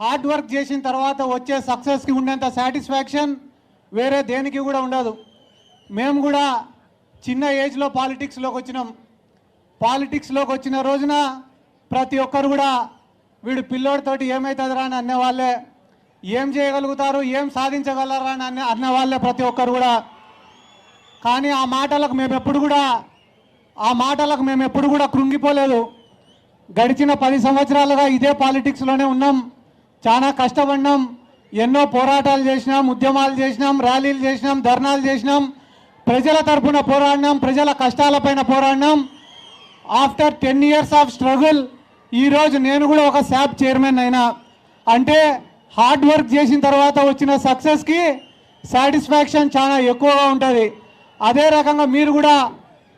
Hard work చేసిన తర్వాత వచ్చే సక్సెస్కి ఉండేంత సాటిస్ఫాక్షన్ వేరే దేనికి కూడా ఉండదు. మేము కూడా చిన్న ఏజ్లో పాలిటిక్స్లోకి వచ్చినాం. పాలిటిక్స్లోకి వచ్చిన రోజున ప్రతి ఒక్కరు కూడా వీడు పిల్లోడితోటి ఏమవుతుందిరా అని అన్నవాళ్ళే. ఏం చేయగలుగుతారు ఏం సాధించగలరా అని అన్న అన్నవాళ్ళే ప్రతి ఒక్కరు కూడా. కానీ ఆ మాటలకు మేము ఎప్పుడు కూడా ఆ మాటలకు మేము ఎప్పుడు కూడా కృంగిపోలేదు. గడిచిన పది సంవత్సరాలుగా ఇదే పాలిటిక్స్లోనే ఉన్నాం. చాలా కష్టపడినాం. ఎన్నో పోరాటాలు చేసినాం ఉద్యమాలు చేసినాం ర్యాలీలు చేసినాం ధర్నాలు చేసినాం. ప్రజల తరఫున పోరాడినాం ప్రజల కష్టాలపైన పోరాడినాం. After ten years of struggle ఈరోజు నేను కూడా ఒక శాప్ చైర్మన్ అయినా. అంటే హార్డ్ వర్క్ చేసిన తర్వాత వచ్చిన సక్సెస్కి సాటిస్ఫాక్షన్ చాలా ఎక్కువగా ఉంటుంది. అదే రకంగా మీరు కూడా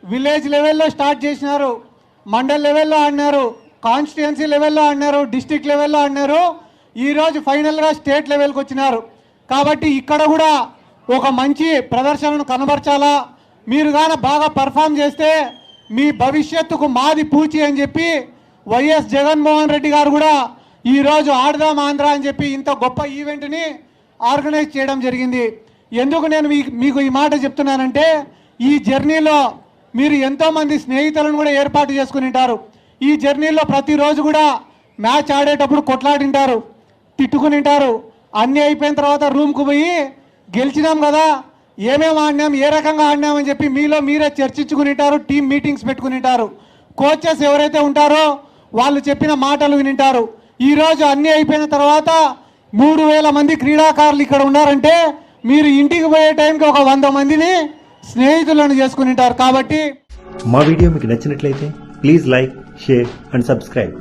విలేజ్ లెవెల్లో స్టార్ట్ చేసినారు. మండల్ లెవెల్లో ఆడినారు. కాన్స్టిట్యున్సీ లెవెల్లో ఆడినారు. డిస్టిక్ లెవెల్లో ఆడినారు. ఈరోజు ఫైనల్గా స్టేట్ లెవెల్కి వచ్చినారు. కాబట్టి ఇక్కడ కూడా ఒక మంచి ప్రదర్శనను కనబరచాలా. మీరు కానీ బాగా పర్ఫామ్ చేస్తే మీ భవిష్యత్తుకు మాది పూచి అని చెప్పి వైఎస్ జగన్మోహన్ రెడ్డి గారు కూడా ఈరోజు ఆడదాం ఆంధ్ర అని చెప్పి ఇంత గొప్ప ఈవెంట్ని ఆర్గనైజ్ చేయడం జరిగింది. ఎందుకు నేను మీ- మీకు ఈ మాట చెప్తున్నానంటే ఈ జర్నీలో మీరు ఎంతోమంది స్నేహితులను కూడా ఏర్పాటు చేసుకుని ఉంటారు. ఈ జర్నీలో ప్రతిరోజు కూడా మ్యాచ్ ఆడేటప్పుడు కొట్లాడింటారు. తిట్టుకుని ఉంటారు. అన్నీ అయిపోయిన తర్వాత రూమ్కు పోయి గెలిచినాం కదా ఏమేమి ఆడినాం ఏ రకంగా ఆడినామని చెప్పి మీలో మీరే చర్చించుకుని ఉంటారు టీం మీటింగ్స్ పెట్టుకుని ఉంటారు. కోచెస్ ఎవరైతే ఉంటారో వాళ్ళు చెప్పిన మాటలు వినింటారు. ఈరోజు అన్నీ అయిపోయిన తర్వాత మూడు వేల మంది క్రీడాకారులు ఇక్కడ ఉన్నారంటే మీరు ఇంటికి పోయే టైంకి ఒక వంద మందిని స్నేహితులను చేసుకుని ఉంటారు. కాబట్టి మా వీడియో మీకు నచ్చినట్లయితే please like share and subscribe.